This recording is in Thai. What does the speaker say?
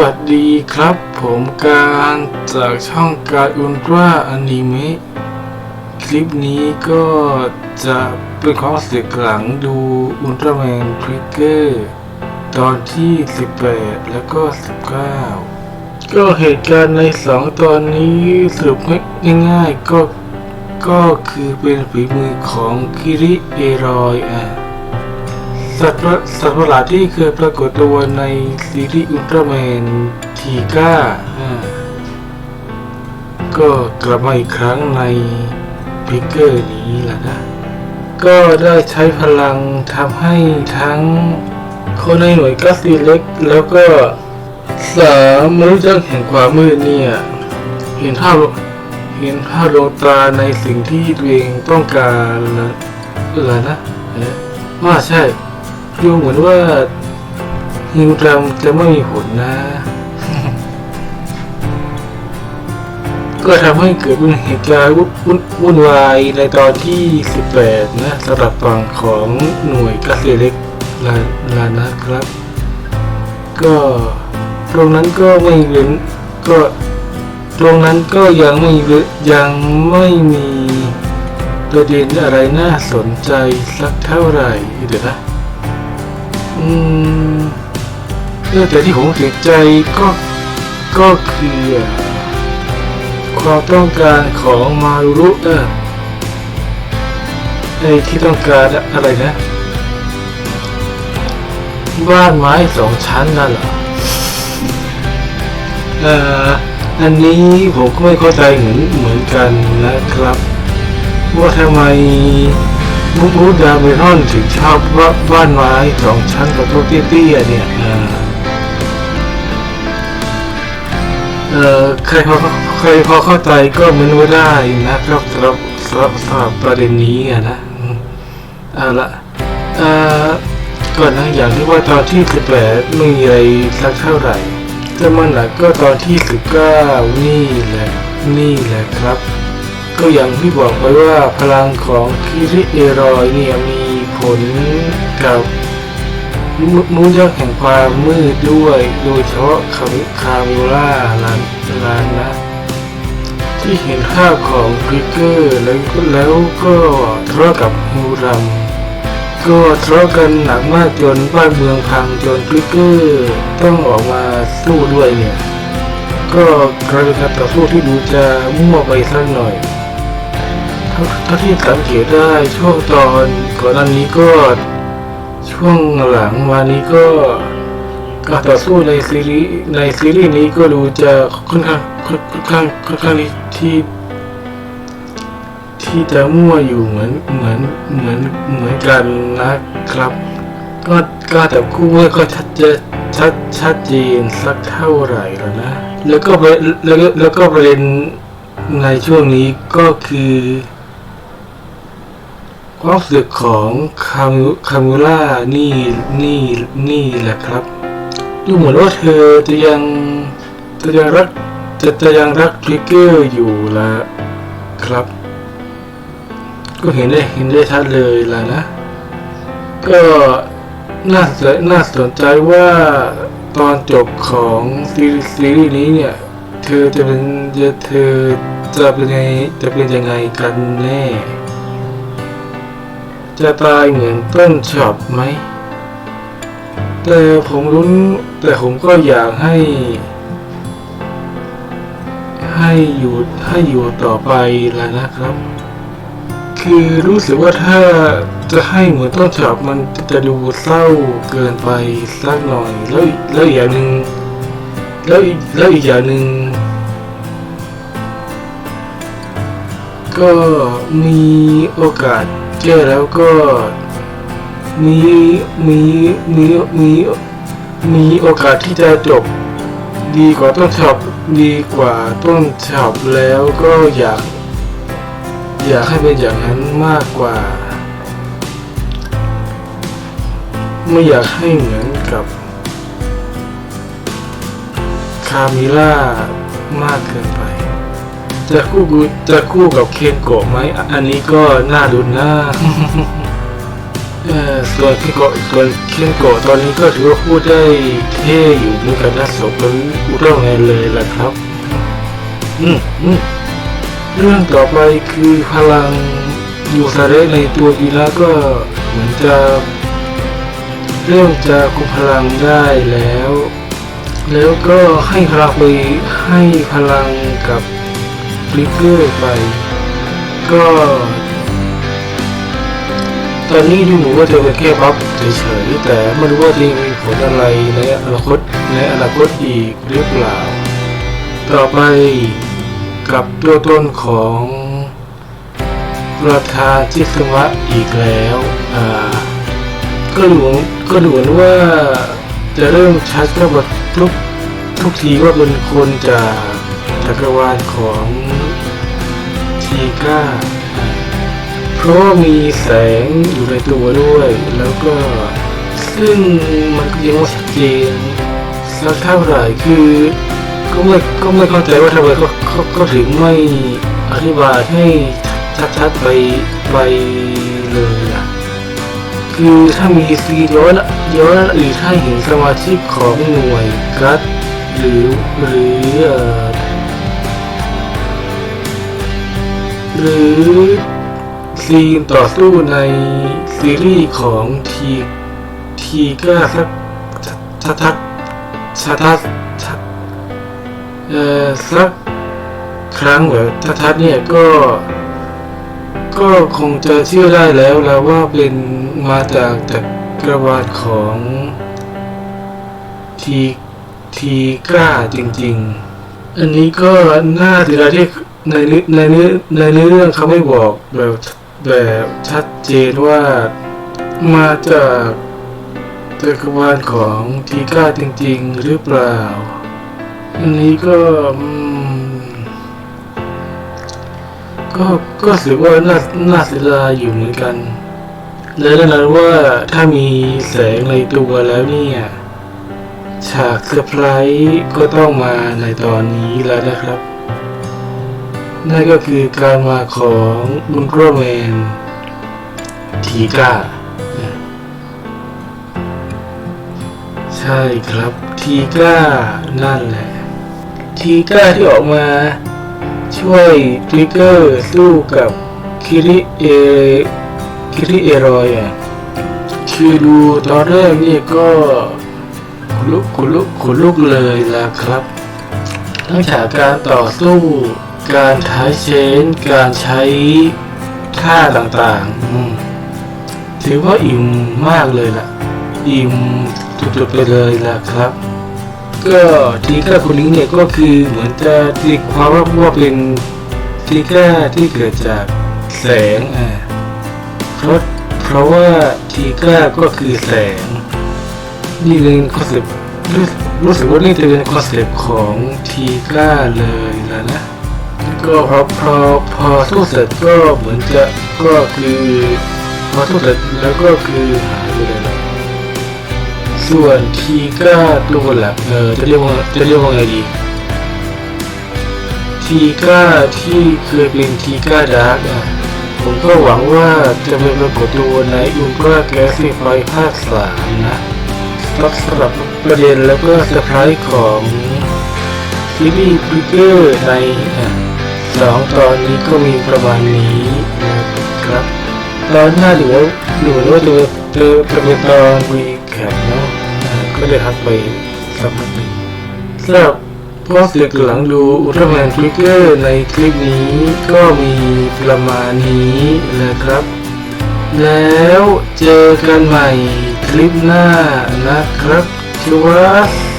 วัสดีครับ ผมการจากช่องการอุลตร้าอนิเมะคลิปนี้ก็จะเป็นความรู้สึกหลังดูอุลตร้าแมนทริกเกอร์ตอนที่ 18 แล้วก็ 19 ก็เหตุการณ์ในสองตอนนี้สรุปง่ายๆก็ก็คือเป็นฝีมือของคิริเอรอยอะ สัตว์ประสัตว์ประหลาดที่เคยปรากฏตัวในซีรีส์อุลตร้าแมนทีก้าอ่าก็กลับมาอีกครั้งในพิกเกอร์นี้แหละนะ ก็ได้ใช้พลังทำให้ทั้งคนในหน่วยกัสซีเล็ก แล้วก็สามมนุษย์ยักแห่งความมืดเนี่ย เห็นภาพเห็นภาพดวงตาในสิ่งที่ตัวเองต้องการแล้วแล้วนะอ๊ะว่าใช่ ดูเหมือนว่าฮิวดรัมจะไม่มีผลนะ ก็ทำให้เกิดเป็นเหตุการณ์วุ่นวุ่นวายในตอนที่ 18 นะสำหรับฝั่งของหน่วยกัสเซเล็กลาลานะครับ ก็ตรงนั้นก็ไม่เว้นก็ตรงนั้นก็ยังไม่เว้นยังไม่มีประเด็นอะไรน่าสนใจสักเท่าไหร่เดี๋ยวนะ อืมเรื่องแต่ที่ผมเสียใจก็ก็คือ ความต้องการของมารุรุเออไอ้ที่ต้องการอะไรนะ บ้านไม้สองชั้นนั่นเหรอเอ่ออันนี้ผมก็ไม่เข้าใจเหมือนเหมือนกันนะครับ ว่าทำไม มุกมูดาเมรอนถึงชอบว่าบ้านไม้สองชั้นกับโต๊ะเตี้ยๆเนี่ยเออเออใครพอใครพอเข้าใจก็เมนไว้ได้นะครับสำหรับสำหรับสำหรับประเด็นนี้อะนะเอาละเอ่อก่อนนะอย่างที่ว่าตอนที่สิบแปดไม่มีอะไรสักเท่าไหร่แต่มันหนักก็ตอนที่สิบเก้านี่แหละนี่แหละครับ ก็อย่างที่บอกไปว่าพลังของคิริเอรอยเนี่ยมีผลกับมูยักษ์แห่งความมืดด้วย โดยเฉพาะคามิคามิล่าลานลานนะ ที่เห็นภาพของคริกเกอร์แล้วก็แล้วก็ทะเลาะกับฮิวรัม ก็ทะเลาะกันหนักมากจนบ้านเมืองพังจนคริกเกอร์ต้องออกมาสู้ด้วยเนี่ย ก็กลายเป็นการต่อสู้ที่ดูจะมั่วไปสักหน่อย เท่าที่สังเกตได้ช่วงตอนก่อนหน้านี้ก็ ช่วงหลังมานี้ก็การต่อสู้ในซีรีส์ในซีรีส์นี้ก็ดูจะค่อนข้างค่อนข้างค่อนข้างที่ที่จะมั่วอยู่เหมือนเหมือนเหมือนเหมือนกันนะครับ ก็การจับคู่ไม่ก็ชัดเจนชัดชัดเจนสักเท่าไหร่แล้วนะ แล้วก็แล้วแล้วก็ประเด็นในช่วงนี้ก็คือ ความรู้สึกของคามิคามิล่านี่นี่นี่แหละครับ ดูเหมือนว่าเธอจะยังจะยังรักจะจะยังรักทริกเกอร์อยู่ละครับ ก็เห็นได้เห็นได้ชัดเลยล่ะนะ ก็น่าสนน่าสนใจว่าตอนจบของซีซีรีส์นี้เนี่ย เธอจะเป็นจะเธอจะเป็นยังไงจะเป็นยังไงกันแน่ จะตายเหมือนต้นฉอบไหม แต่ผมรุ้นแต่ผมก็อยากให้ ให้อยู่ให้อยู่ต่อไปแล้วนะครับ คือรู้สึกว่าถ้าจะให้เหมือนต้นฉบับมันจะดูเศร้าเกินไปสักหน่อย แล้วแล้วอีกอย่างหนึ่งแล้วแล้วอีกอย่างหนึ่งก็มีโอกาส แก้แล้วก็มีมีมีมีมีโอกาสที่จะจบ ดีกว่าต้นฉบับดีกว่าต้นฉบับแล้วก็อยาก อยากให้เป็นอย่างนั้นมากกว่า ไม่อยากให้เหมือนกับคามิล่ามากเกินไป จะคู่กูจะคู่กับเคนโกะไหมอันนี้ก็น่าดูนะเออส่วนพี่โกะส่วนเคนโกะตอนนี้ก็ถือว่าพูดได้เท่อยู่เหมือนกันนะสมเป็นอุลตร้าแมนเลยล่ะครับ อืมอืมเรื่องต่อไปคือพลังยูซาเรในตัวอีระก็เหมือนจะเริ่มจะคุมพลังได้แล้ว แล้วก็ให้พลังไปให้พลังกับ ฟลิกเกอร์ไป ก็ ตอนนี้ดูเหมือนว่าจะเป็นแค่บัฟเฉยๆแต่ไม่รู้ว่าจะมีผลอะไรในอนาคตในอนาคตอีกหรือเปล่า ต่อไปกับตัวต้นของประธานจิตวะอีกแล้วอ่าก็ดูก็ดูเหมือนว่าจะเริ่มชัดก็แบบทุกทุกทีว่าเป็นคนจากจักรวาลของ ทีก้า เพราะมีแสงอยู่ในตัวด้วย แล้วก็ซึ่งมันยังไม่ชัดเจนสักเท่าไหร่คือก็ไม่ก็ไม่เข้าใจว่าทำไมเขาเขาถึงไม่อธิบายให้ชัดๆไปไปเลยอะคือถ้ามีซีย้อนย้อนหรือถ้าเห็นสมาชิกของหน่วยกัดหรือหรือ หรือซีนต่อสู้ในซีรีส์ของทีทีก็สักชัดชัดชัดชัดชัดเอ่อสักครั้งแบบชัดชัดเนี่ยก็ก็คงจะเชื่อได้แล้วแล้วว่าเป็นมาจากจักรวาลของทีทีก้าจริง ๆ อันนี้ก็น่าเสียดาย ในเนื้อในเนื้อในเรื่องเขาไม่บอกแบบแบบชัดเจนว่ามาจากจักรวาลของทีก้าจริง ๆ หรือเปล่า อันนี้ก็ก็ก็ถือว่าน่าน่าเสียดายอยู่เหมือนกัน และแน่นอนว่าถ้ามีแสงในตัวแล้วเนี่ยฉากเซอร์ไพรส์ก็ต้องมาในตอนนี้แล้วนะครับ นั่นก็คือการมาของอุลตร้าแมนทีก้าใช่ครับทีก้านั่นแหละทีก้าที่ออกมาช่วยทริกเกอร์สู้กับคิริเอคิริเอรอยอะคือดูตอนแรกนี่ก็ขนลุกขนลุกขนลุกเลยละครับทั้งฉากการต่อสู้ การท้ายเชนการใช้ท่าต่างๆ ถือว่าอิ่มมากเลยล่ะ อิ่มจุดๆไปเลยล่ะครับ ก็ทีก้าคนนี้เนี่ยก็คือเหมือนจะตีความว่าว่าเป็นทีก้าที่เกิดจากแสงอ่าเพราะเพราะว่าทีก้าก็คือแสง นี่เป็นคอนเซ็ปต์รู้รู้สึกว่านี่จะเป็นคอนเซ็ปต์ของทีก้าเลยแล้วนะ ก็พอพอพอสู้เสร็จก็เหมือนจะก็คือพอสู้เสร็จแล้วก็คือหายไปเลยนะส่วนทีก้าตัวหลักเออจะเรียกว่าจะเรียกว่าไงดีทีก้าที่เคยเป็นทีก้าดาร์กอะผมก็หวังว่าจะเป็นปรากฏตัวในอุลตร้าแกสไฟภาคสามนะสำหรับประเด็นแล้วก็เซอร์ไพรส์ของซีรีส์พิเกอร์ในอะ สองตอนนี้ก็มีประมาณนี้นะครับตอนหน้าเดี๋ยวดูว่าจะจะจะเป็นตอนรีแคปเนาะก็เลยทักไปสักพักหนึ่งสำหรับพอเสียหลังดูอุลตร้าแมนฟลิกเกอร์ในคลิปนี้ก็มีประมาณนี้นะครับ แล้วเจอกันใหม่คลิปหน้านะครับชัวร์